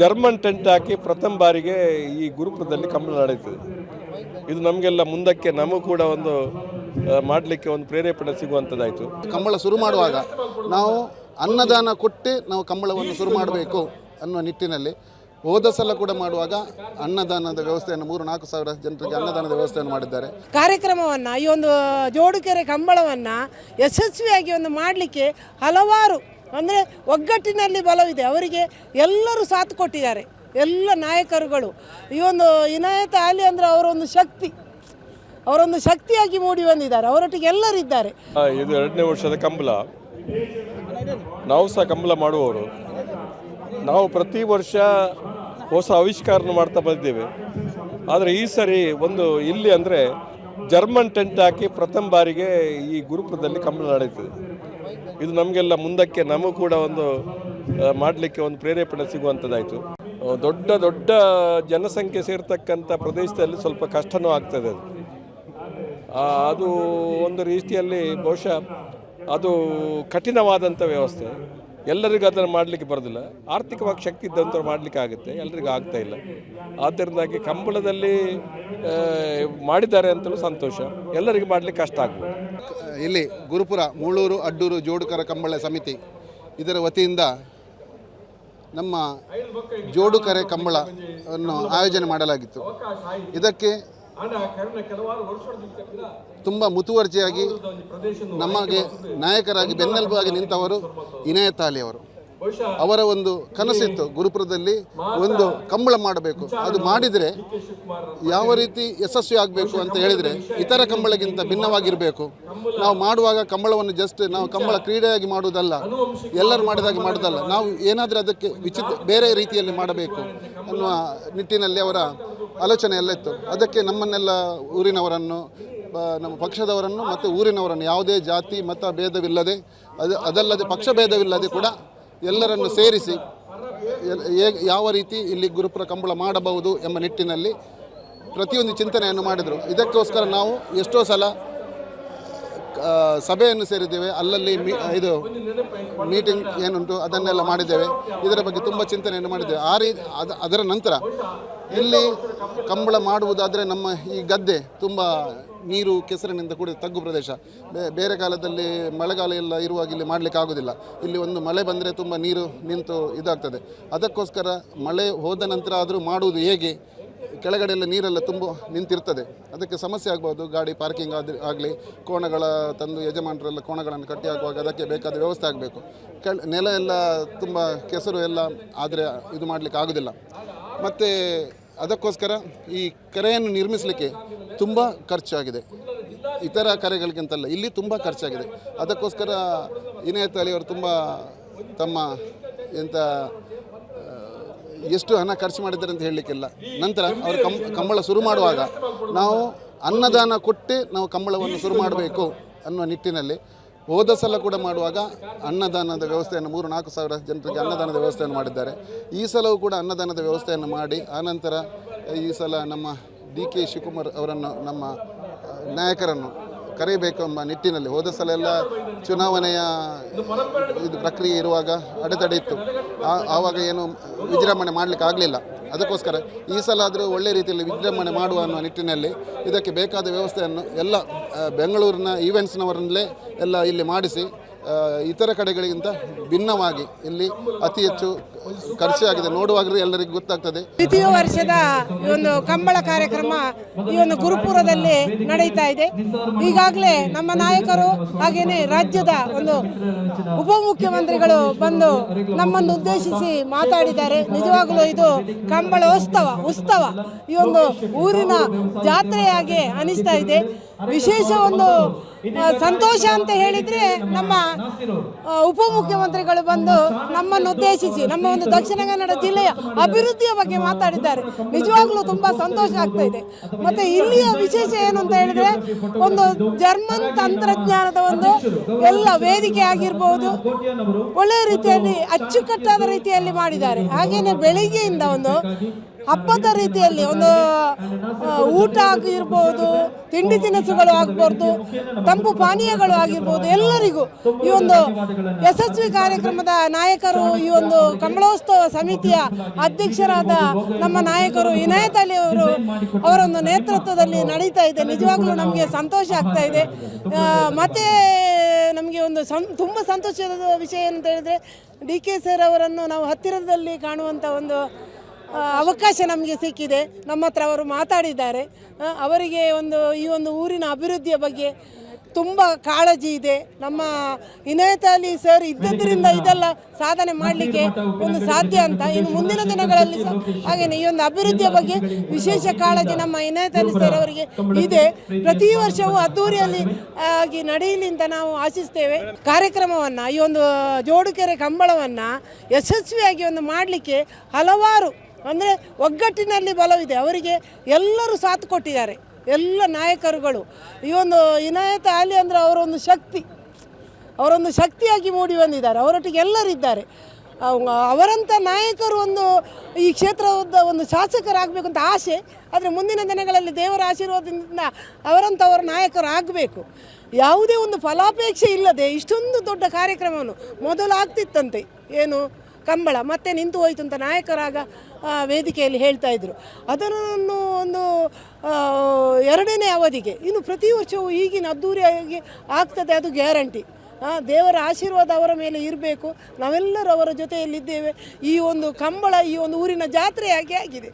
German tent ಹಾಕಿ ಪ್ರಥಮ ಬಾರಿಗೆ ಈ ಗುರುಪುರದಲ್ಲಿ ಕಂಬಳ ನಡೆಯುತ್ತದೆ. ಇದು ನಮಗೆಲ್ಲ ಮುಂದಕ್ಕೆ ನಮಗೂ ಕೂಡ ಒಂದು ಮಾಡಲಿಕ್ಕೆ ಒಂದು ಪ್ರೇರೇಪಣೆ ಸಿಗುವಂಥದ್ದಾಯಿತು ಕಂಬಳ ಶುರು ಮಾಡುವಾಗ ನಾವು ಅನ್ನದಾನ ಕೊಟ್ಟು ನಾವು ಕಂಬಳವನ್ನು ಶುರು ಮಾಡಬೇಕು ಅನ್ನುವ ನಿಟ್ಟಿನಲ್ಲಿ ಹೋದ ಸಲ ಕೂಡ ಮಾಡುವಾಗ ಅನ್ನದಾನದ ವ್ಯವಸ್ಥೆಯನ್ನು ಮೂರು ನಾಲ್ಕು ಸಾವಿರ ಜನರಿಗೆ ಅನ್ನದಾನದ ವ್ಯವಸ್ಥೆಯನ್ನು ಮಾಡಿದ್ದಾರೆ. ಕಾರ್ಯಕ್ರಮವನ್ನು ಈ ಒಂದು ಜೋಡುಕೆರೆ ಕಂಬಳವನ್ನು ಯಶಸ್ವಿಯಾಗಿ ಒಂದು ಮಾಡಲಿಕ್ಕೆ ಹಲವಾರು ಅಂದರೆ ಒಗ್ಗಟ್ಟಿನಲ್ಲಿ ಬಲವಿದೆ ಅವರಿಗೆ ಎಲ್ಲರೂ ಸಾಥ್ ಕೊಟ್ಟಿದ್ದಾರೆ. ಎಲ್ಲ ನಾಯಕರುಗಳು. ಈ ಒಂದು ಇನಾಯತ್ ಆಲಿ ಅಂದರೆ ಅವರೊಂದು ಶಕ್ತಿ. ಅವರೊಂದು ಶಕ್ತಿಯಾಗಿ ಮೂಡಿ ಬಂದಿದ್ದಾರೆ. ಅವರೊಟ್ಟಿಗೆ ಎಲ್ಲರಿದ್ದಾರೆ ಇದು ಎರಡನೇ ವರ್ಷದ ಕಂಬಳ. ನಾವು ಸಹ ಕಂಬಳ ಮಾಡುವವರು. ನಾವು ಪ್ರತಿ ವರ್ಷ ಹೊಸ ಆವಿಷ್ಕಾರ ಮಾಡ್ತಾ ಬಂದಿದ್ದೇವೆ. ಆದರೆ ಈ ಸರಿ ಒಂದು ಇಲ್ಲಿ ಅಂದರೆ ಜರ್ಮನ್ ಟೆಂಟ್ ಹಾಕಿ ಪ್ರಥಮ ಬಾರಿಗೆ ಈ ಗುರುಪುರದಲ್ಲಿ ಕಂಬಳ ನಡೆಯುತ್ತದೆ. ಇದು ನಮಗೆಲ್ಲ ಮುಂದಕ್ಕೆ ನಮಗೂ ಕೂಡ ಒಂದು ಮಾಡಲಿಕ್ಕೆ ಒಂದು ಪ್ರೇರೇಪಣೆ ಸಿಗುವಂಥದ್ದಾಯಿತು ದೊಡ್ಡ ದೊಡ್ಡ ಜನಸಂಖ್ಯೆ ಸೇರ್ತಕ್ಕಂಥ ಪ್ರದೇಶದಲ್ಲಿ ಸ್ವಲ್ಪ ಕಷ್ಟನೂ ಆಗ್ತದೆ ಅದು. ಅದು ಒಂದು ರೀತಿಯಲ್ಲಿ ಬಹುಶಃ ಅದು ಕಠಿಣವಾದಂಥ ವ್ಯವಸ್ಥೆ. ಎಲ್ಲರಿಗೂ ಅದನ್ನು ಮಾಡಲಿಕ್ಕೆ ಬರೋದಿಲ್ಲ. ಆರ್ಥಿಕವಾಗಿ ಶಕ್ತಿ ಇದ್ದಂಥವ್ರು ಮಾಡಲಿಕ್ಕೆ ಆಗುತ್ತೆ. ಎಲ್ಲರಿಗೂ ಆಗ್ತಾ ಇಲ್ಲ. ಆದ್ದರಿಂದಾಗಿ ಕಂಬಳದಲ್ಲಿ ಮಾಡಿದ್ದಾರೆ ಅಂತಲೂ ಸಂತೋಷ. ಎಲ್ಲರಿಗೂ ಮಾಡಲಿಕ್ಕೆ ಕಷ್ಟ ಆಗ್ಬೋದು. ಇಲ್ಲಿ ಗುರುಪುರ ಮೂಳೂರು ಅಡ್ಡೂರು, ಜೋಡುಕರ ಕಂಬಳ ಸಮಿತಿ ಇದರ ವತಿಯಿಂದ ನಮ್ಮ ಜೋಡುಕರೆ ಕಂಬಳವನ್ನು ಆಯೋಜನೆ ಮಾಡಲಾಗಿತ್ತು. ಇದಕ್ಕೆ ತುಂಬ ಮುತುವರ್ಜಿಯಾಗಿ ನಮಗೆ ನಾಯಕರಾಗಿ ಬೆನ್ನೆಲುಬಾಗಿ ನಿಂತವರು ಇನಾಯತ್ ಅಲಿ ಅವರು. ಅವರ ಒಂದು ಕನಸಿತ್ತು ಗುರುಪುರದಲ್ಲಿ. ಒಂದು ಕಂಬಳ ಮಾಡಬೇಕು. ಅದು ಮಾಡಿದರೆ ಯಾವ ರೀತಿ ಯಶಸ್ವಿ ಆಗಬೇಕು ಅಂತ ಹೇಳಿದರೆ ಇತರ ಕಂಬಳಗಿಂತ ಭಿನ್ನವಾಗಿರಬೇಕು. ನಾವು ಮಾಡುವಾಗ ಕಂಬಳವನ್ನು ಜಸ್ಟ್ ನಾವು ಕಂಬಳ ಕ್ರೀಡೆಯಾಗಿ ಮಾಡುವುದಲ್ಲ. ಎಲ್ಲರೂ ಮಾಡಿದಾಗೆ ಮಾಡುವುದಲ್ಲ. ನಾವು ಏನಾದರೂ ಅದಕ್ಕೆ ವಿಚಿತ್ರ ಬೇರೆ ರೀತಿಯಲ್ಲಿ ಮಾಡಬೇಕು ಅನ್ನುವ ನಿಟ್ಟಿನಲ್ಲಿ ಅವರ ಆಲೋಚನೆ ಎಲ್ಲ ಇತ್ತು. ಅದಕ್ಕೆ ನಮ್ಮನ್ನೆಲ್ಲ ಊರಿನವರನ್ನು ನಮ್ಮ ಪಕ್ಷದವರನ್ನು ಮತ್ತು ಊರಿನವರನ್ನು ಯಾವುದೇ ಜಾತಿ, ಮತ, ಭೇದವಿಲ್ಲದೆ, ಅದು, ಅದಲ್ಲದೆ ಪಕ್ಷ ಭೇದವಿಲ್ಲದೆ ಕೂಡ ಎಲ್ಲರನ್ನು ಸೇರಿಸಿ ಯಾವ ರೀತಿ ಇಲ್ಲಿ ಗುರುಪುರ ಕಂಬಳ ಮಾಡಬಹುದು ಎಂಬ ನಿಟ್ಟಿನಲ್ಲಿ ಪ್ರತಿಯೊಂದು ಚಿಂತನೆಯನ್ನು ಮಾಡಿದರು. ಇದಕ್ಕೋಸ್ಕರ ನಾವು ಎಷ್ಟೋ ಸಲ ಸಭೆಯನ್ನು ಸೇರಿದ್ದೇವೆ. ಅಲ್ಲಲ್ಲಿ ಮೀ, ಇದು ಮೀಟಿಂಗ್ ಏನುಂಟು ಅದನ್ನೆಲ್ಲ ಮಾಡಿದ್ದೇವೆ. ಇದರ ಬಗ್ಗೆ ತುಂಬ ಚಿಂತನೆಯನ್ನು ಮಾಡಿದ್ದೇವೆ. ಆ ರೀತಿ ಅದ, ಅದರ ನಂತರ ಇಲ್ಲಿ ಕಂಬಳ ಮಾಡುವುದಾದರೆ ನಮ್ಮ ಈ ಗದ್ದೆ ತುಂಬ ನೀರು ಕೆಸರಿನಿಂದ ಕೂಡಿದ ತಗ್ಗು ಪ್ರದೇಶ. ಬೇರೆ ಕಾಲದಲ್ಲಿ ಮಳೆಗಾಲ ಎಲ್ಲ ಇರುವಾಗ ಇಲ್ಲಿ ಮಾಡಲಿಕ್ಕೆ ಆಗೋದಿಲ್ಲ. ಇಲ್ಲಿ ಒಂದು ಮಳೆ ಬಂದರೆ ತುಂಬ ನೀರು ನಿಂತು ಇದಾಗ್ತದೆ. ಅದಕ್ಕೋಸ್ಕರ ಮಳೆ ಹೋದ ನಂತರ ಆದರೂ ಮಾಡುವುದು ಹೇಗೆ? ಕೆಳಗಡೆ ಎಲ್ಲ ನೀರೆಲ್ಲ ತುಂಬ ನಿಂತಿರ್ತದೆ. ಅದಕ್ಕೆ ಸಮಸ್ಯೆ ಆಗ್ಬೋದು. ಗಾಡಿ ಪಾರ್ಕಿಂಗ್ ಆದ ಆಗಲಿ, ಕೋಣಗಳ ತಂದು ಯಜಮಾನರೆಲ್ಲ ಕೋಣಗಳನ್ನು ಕಟ್ಟಿ ಹಾಕುವಾಗ ಅದಕ್ಕೆ ಬೇಕಾದ ವ್ಯವಸ್ಥೆ ಆಗಬೇಕು. ಕೆಳ, ನೆಲ ಎಲ್ಲ ತುಂಬ ಕೆಸರು ಎಲ್ಲ ಆದರೆ ಇದು ಮಾಡಲಿಕ್ಕೆ ಆಗೋದಿಲ್ಲ. ಮತ್ತು ಅದಕ್ಕೋಸ್ಕರ ಈ ಕೆರೆಯನ್ನು ನಿರ್ಮಿಸಲಿಕ್ಕೆ ತುಂಬ ಖರ್ಚಾಗಿದೆ. ಇತರ ಕರೆಗಳಿಗಿಂತಲ್ಲ, ಇಲ್ಲಿ ತುಂಬ ಖರ್ಚಾಗಿದೆ. ಅದಕ್ಕೋಸ್ಕರ ಇನಾಯತ್ ತಾಳಿಯವರು ತುಂಬ ತಮ್ಮ ಎಂಥ ಎಷ್ಟು ಹಣ ಖರ್ಚು ಮಾಡಿದ್ದಾರೆ ಅಂತ ಹೇಳಲಿಕ್ಕಿಲ್ಲ. ನಂತರ ಅವರು ಕಂ ಕಂಬಳ ಶುರು ಮಾಡುವಾಗ ನಾವು ಅನ್ನದಾನ ಕೊಟ್ಟೆ ನಾವು ಕಂಬಳವನ್ನು ಶುರು ಮಾಡಬೇಕು ಅನ್ನುವ ನಿಟ್ಟಿನಲ್ಲಿ ಹೋದ ಸಲ ಕೂಡ ಮಾಡುವಾಗ ಅನ್ನದಾನದ ವ್ಯವಸ್ಥೆಯನ್ನು ಮೂರು ನಾಲ್ಕು ಸಾವಿರ ಜನರಿಗೆ ಅನ್ನದಾನದ ವ್ಯವಸ್ಥೆಯನ್ನು ಮಾಡಿದ್ದಾರೆ. ಈ ಸಲವೂ ಕೂಡ ಅನ್ನದಾನದ ವ್ಯವಸ್ಥೆಯನ್ನು ಮಾಡಿ, ಆನಂತರ ಈ ಸಲ ನಮ್ಮ ಡಿ ಕೆ ಶಿವಕುಮಾರ್ ಅವರನ್ನು ನಮ್ಮ ನಾಯಕರನ್ನು ಕರೆಯಬೇಕು ಎಂಬ ನಿಟ್ಟಿನಲ್ಲಿ ಹೋದ ಸಲ ಎಲ್ಲ ಚುನಾವಣೆಯ ಇದು ಪ್ರಕ್ರಿಯೆ ಇರುವಾಗ ಅಡೆತಡೆ ಇತ್ತು. ಆವಾಗ ಏನು ವಿಜೃಂಭಣೆ ಮಾಡಲಿಕ್ಕೆ ಆಗಲಿಲ್ಲ ಅದಕ್ಕೋಸ್ಕರ ಈ ಸಲ ಆದರೂ ಒಳ್ಳೆ ರೀತಿಯಲ್ಲಿ ವಿಜೃಂಭಣೆ ಮಾಡುವ ಅನ್ನುವ ನಿಟ್ಟಿನಲ್ಲಿ ಇದಕ್ಕೆ ಬೇಕಾದ ವ್ಯವಸ್ಥೆಯನ್ನು ಎಲ್ಲ ಬೆಂಗಳೂರಿನ ಈವೆಂಟ್ಸ್ನವರಲ್ಲೇ ಎಲ್ಲ ಇಲ್ಲಿ ಮಾಡಿಸಿ ಇತರ ಕಡೆಗಳಿಗಿಂತ ಭಿನ್ನವಾಗಿ ಇಲ್ಲಿ ಅತಿ ಹೆಚ್ಚು ಖರ್ಚಾಗಿದೆ ನೋಡುವಾಗಲೂ ಎಲ್ಲರಿಗೂ ಗೊತ್ತಾಗ್ತದೆ. ದ್ವಿತೀಯ ವರ್ಷದ ಈ ಒಂದು ಕಂಬಳ ಕಾರ್ಯಕ್ರಮ ಈ ಒಂದು ಗುರುಪುರದಲ್ಲಿ ನಡೀತಾ ಇದೆ. ಈಗಾಗಲೇ ನಮ್ಮ ನಾಯಕರು ಹಾಗೇನೆ ರಾಜ್ಯದ ಒಂದು ಉಪಮುಖ್ಯಮಂತ್ರಿಗಳು ಬಂದು ನಮ್ಮನ್ನು ಉದ್ದೇಶಿಸಿ ಮಾತಾಡಿದ್ದಾರೆ. ನಿಜವಾಗಲೂ ಇದು ಕಂಬಳ ಉತ್ಸವ ಉತ್ಸವ ಈ ಒಂದು ಊರಿನ ಜಾತ್ರೆಯಾಗಿ ಅನಿಸ್ತಾ ಇದೆ. ವಿಶೇಷ ಒಂದು ಸಂತೋಷ ಅಂತ ಹೇಳಿದ್ರೆ ನಮ್ಮ ಉಪಮುಖ್ಯಮಂತ್ರಿಗಳು ಬಂದು ನಮ್ಮನ್ನು ಉದ್ದೇಶಿಸಿ ನಮ್ಮ ಒಂದು ದಕ್ಷಿಣ ಕನ್ನಡ ಜಿಲ್ಲೆಯ ಅಭಿವೃದ್ಧಿಯ ಬಗ್ಗೆ ಮಾತಾಡಿದ್ದಾರೆ. ನಿಜವಾಗ್ಲೂ ತುಂಬಾ ಸಂತೋಷ ಆಗ್ತಾ ಇದೆ. ಮತ್ತೆ ಇಲ್ಲಿಯ ವಿಶೇಷ ಏನು ಅಂತ ಹೇಳಿದ್ರೆ ಒಂದು ಜರ್ಮನ್ ತಂತ್ರಜ್ಞಾನದ ಒಂದು ಎಲ್ಲ ವೇದಿಕೆ ಆಗಿರ್ಬೋದು. ಒಳ್ಳೆಯ ರೀತಿಯಲ್ಲಿ ಅಚ್ಚುಕಟ್ಟಾದ ರೀತಿಯಲ್ಲಿ ಮಾಡಿದ್ದಾರೆ. ಹಾಗೇನೆ ಬೆಳಿಗ್ಗೆಯಿಂದ ಒಂದು ಹಬ್ಬದ ರೀತಿಯಲ್ಲಿ ಒಂದು ಊಟ ಆಗಿರ್ಬೋದು ತಿಂಡಿ ತಿನಿಸುಗಳು ಆಗಬಾರ್ದು, ತಂಪು ಪಾನೀಯಗಳು ಆಗಿರ್ಬೋದು, ಎಲ್ಲರಿಗೂ ಈ ಒಂದು ಯಶಸ್ವಿ ಕಾರ್ಯಕ್ರಮದ ನಾಯಕರು, ಈ ಒಂದು ಕಂಬಳೋತ್ಸವ ಸಮಿತಿಯ ಅಧ್ಯಕ್ಷರಾದ ನಮ್ಮ ನಾಯಕರು ಇನಾಯತ್ ಅಲಿ ಅವರು ಅವರೊಂದು ನೇತೃತ್ವದಲ್ಲಿ ನಡೀತಾ ಇದೆ. ನಿಜವಾಗ್ಲೂ ನಮಗೆ ಸಂತೋಷ ಆಗ್ತಾ ಇದೆ. ಮತ್ತೆ ನಮಗೆ ಒಂದು ಸಂ, ತುಂಬ ಸಂತೋಷದ ವಿಷಯ ಅಂತ ಹೇಳಿದ್ರೆ, ಡಿ ಕೆ ಸರ್ ಅವರನ್ನು ನಾವು ಹತ್ತಿರದಲ್ಲಿ ಕಾಣುವಂಥ ಒಂದು ಅವಕಾಶ ನಮಗೆ ಸಿಕ್ಕಿದೆ. ನಮ್ಮ ಹತ್ರ ಅವರು ಮಾತಾಡಿದ್ದಾರೆ. ಅವರಿಗೆ ಒಂದು, ಈ ಒಂದು ಊರಿನ ಅಭಿವೃದ್ಧಿಯ ಬಗ್ಗೆ ತುಂಬ ಕಾಳಜಿ ಇದೆ. ನಮ್ಮ ಇನಾಯತ್ ಅಲಿ ಸರ್ ಇದ್ದದ್ರಿಂದ ಇದೆಲ್ಲ ಸಾಧನೆ ಮಾಡಲಿಕ್ಕೆ ಒಂದು ಸಾಧ್ಯ ಅಂತ. ಇನ್ನು ಮುಂದಿನ ದಿನಗಳಲ್ಲಿ ಸಹ ಹಾಗೆಯೇ ಈ ಒಂದು ಅಭಿವೃದ್ಧಿಯ ಬಗ್ಗೆ ವಿಶೇಷ ಕಾಳಜಿ ನಮ್ಮ ಇನಾಯತ್ ಅಲಿ ಸರ್ ಅವರಿಗೆ ಇದೆ. ಪ್ರತಿ ವರ್ಷವೂ ಅದ್ದೂರಿಯಲ್ಲಿ ಆಗಿ ನಡೆಯಲಿ ಅಂತ ನಾವು ಆಶಿಸ್ತೇವೆ. ಕಾರ್ಯಕ್ರಮವನ್ನು, ಈ ಒಂದು ಜೋಡುಕೆರೆ ಕಂಬಳವನ್ನು ಯಶಸ್ವಿಯಾಗಿ ಒಂದು ಮಾಡಲಿಕ್ಕೆ ಹಲವಾರು ಅಂದರೆ ಒಗ್ಗಟ್ಟಿನಲ್ಲಿ ಬಲವಿದೆ ಅವರಿಗೆ ಎಲ್ಲರೂ ಸಾಥ್ ಕೊಟ್ಟಿದ್ದಾರೆ. ಎಲ್ಲ ನಾಯಕರುಗಳು. ಈ ಒಂದು ಇನಾಯತ್ ಆಲಿ ಅಂದರೆ ಅವರೊಂದು ಶಕ್ತಿ. ಅವರೊಂದು ಶಕ್ತಿಯಾಗಿ ಮೂಡಿ ಬಂದಿದ್ದಾರೆ. ಅವರೊಟ್ಟಿಗೆ ಎಲ್ಲರಿದ್ದಾರೆ ಅವ- ಅವರಂಥ ನಾಯಕರು ಒಂದು ಈ ಕ್ಷೇತ್ರದ ಒಂದು ಶಾಸಕರಾಗಬೇಕು ಅಂತ ಆಸೆ. ಆದರೆ ಮುಂದಿನ ದಿನಗಳಲ್ಲಿ ದೇವರ ಆಶೀರ್ವಾದದಿಂದ ಅವರಂಥವ್ರ ನಾಯಕರು ಆಗಬೇಕು ಯಾವುದೇ ಒಂದು ಫಲಾಪೇಕ್ಷೆ ಇಲ್ಲದೆ ಇಷ್ಟೊಂದು ದೊಡ್ಡ ಕಾರ್ಯಕ್ರಮವನ್ನು ಮೊದಲು ಆಗ್ತಿತ್ತಂತೆ. ಏನು? ಕಂಬಳ, ಮತ್ತೆ ನಿಂತು ಹೋಯಿತು ಅಂತ ನಾಯಕರಾಗ ವೇದಿಕೆಯಲ್ಲಿ ಹೇಳ್ತಾ ಇದ್ರು. ಅದನ್ನು ಒಂದು ಎರಡನೇ ಅವಧಿಗೆ, ಇನ್ನು ಪ್ರತಿ ವರ್ಷವೂ ಈಗಿನ ಅದ್ದೂರಿಯಾಗಿ ಆಗ್ತದೆ, ಅದು ಗ್ಯಾರಂಟಿ. ದೇವರ ಆಶೀರ್ವಾದ ಅವರ ಮೇಲೆ ಇರಬೇಕು. ನಾವೆಲ್ಲರೂ ಅವರ ಜೊತೆಯಲ್ಲಿದ್ದೇವೆ. ಈ ಒಂದು ಕಂಬಳ, ಈ ಒಂದು ಊರಿನ ಜಾತ್ರೆಯಾಗಿ ಆಗಿದೆ.